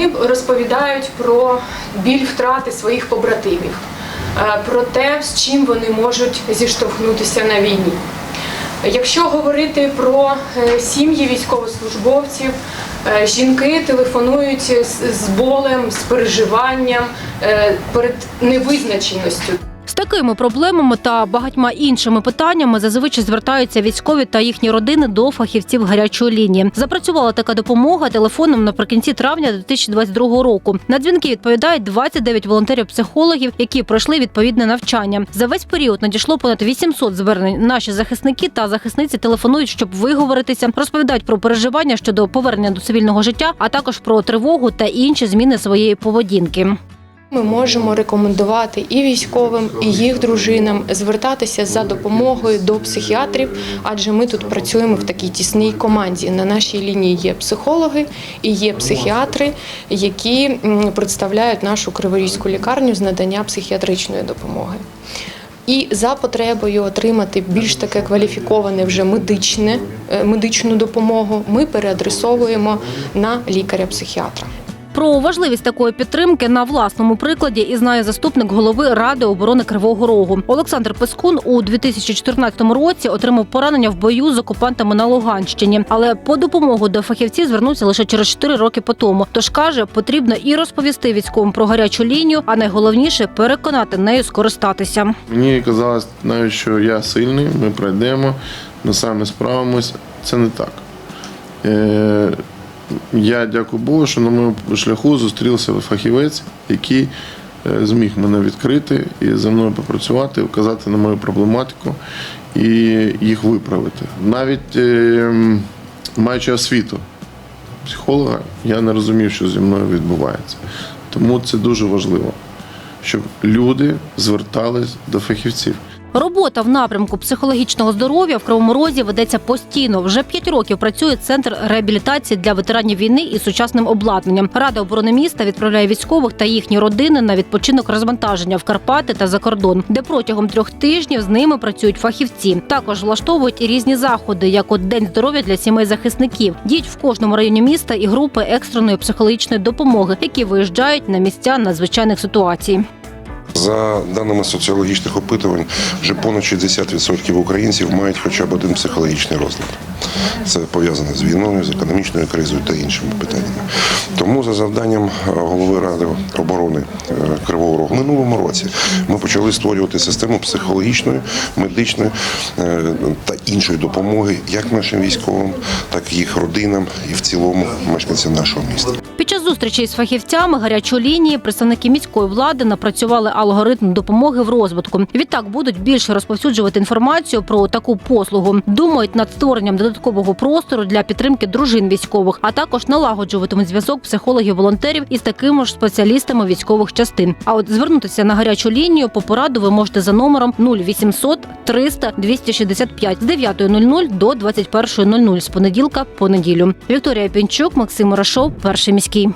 Вони розповідають про біль втрати своїх побратимів, е, про те, з чим вони можуть зіштовхнутися на війні. Якщо говорити про е, сім'ї військовослужбовців, е, жінки телефонують з, болем, з переживанням перед невизначеністю. Такими проблемами та багатьма іншими питаннями зазвичай звертаються військові та їхні родини до фахівців гарячої лінії. Запрацювала така допомога телефоном наприкінці травня 2022 року. На дзвінки відповідають 29 волонтерів-психологів, які пройшли відповідне навчання. За весь період надійшло понад 800 звернень. Наші захисники та захисниці телефонують, щоб виговоритися, розповідають про переживання щодо повернення до цивільного життя, а також про тривогу та інші зміни своєї поведінки. Ми можемо рекомендувати і військовим, і їх дружинам звертатися за допомогою до психіатрів, адже ми тут працюємо в такій тісній команді. На нашій лінії є психологи і є психіатри, які представляють нашу криворізьку лікарню з надання психіатричної допомоги. І за потребою отримати більш таке кваліфіковане вже медичне е, медичну допомогу, ми переадресовуємо на лікаря-психіатра. Про важливість такої підтримки на власному прикладі і знає заступник голови ради оборони Кривого Рогу. Олександр Пескун у 2014 році отримав поранення в бою з окупантами на Луганщині, але по допомогу до фахівців звернувся лише через 4 роки по тому. Тож каже, потрібно і розповісти військовим про гарячу лінію, а найголовніше переконати нею скористатися. Мені казалось навіть, що я сильний, ми пройдемо, ми самі справимось. Це не так. Я дякую Богу, що на моєму шляху зустрівся фахівець, який е, зміг мене відкрити і зі мною попрацювати, вказати на мою проблематику і їх виправити. Навіть е, маючи освіту психолога, я не розумів, що зі мною відбувається. Тому це дуже важливо, щоб люди звертались до фахівців. Робота в напрямку психологічного здоров'я в Кривому Розі ведеться постійно. Вже п'ять років працює центр реабілітації для ветеранів війни із сучасним обладнанням. Рада оборони міста відправляє військових та їхні родини на відпочинок розвантаження в Карпати та за кордон, де протягом трьох тижнів з ними працюють фахівці. Також влаштовують і різні заходи, як от день здоров'я для сімей захисників. Діють в кожному районі міста і групи екстреної психологічної допомоги, які виїжджають на місця надзвичайних ситуацій. За даними соціологічних опитувань, вже понад 60% українців мають хоча б один психологічний розлад. Це пов'язане з війною, з економічною кризою та іншими питаннями. Тому за завданням е, голови ради оборони е, Кривого Рогу минулому році ми почали створювати систему психологічної, медичної е, та іншої допомоги як нашим військовим, так і їх родинам і в цілому мешканцям нашого міста. Під час зустрічі з фахівцями гарячої лінії представники міської влади напрацювали алгоритм допомоги в розвитку. Відтак будуть більше розповсюджувати інформацію про таку послугу. Думають над створенням додаткового простору для підтримки дружин військових, а також налагоджуватимуть зв'язок психологів-волонтерів із такими ж спеціалістами військових частин. А от звернутися на гарячу лінію по пораду ви можете за номером 0800 300 265 з 9.00 до 21.00 з понеділка по неділю. Вікторія Пінчук, Максим Рашов, перший міський.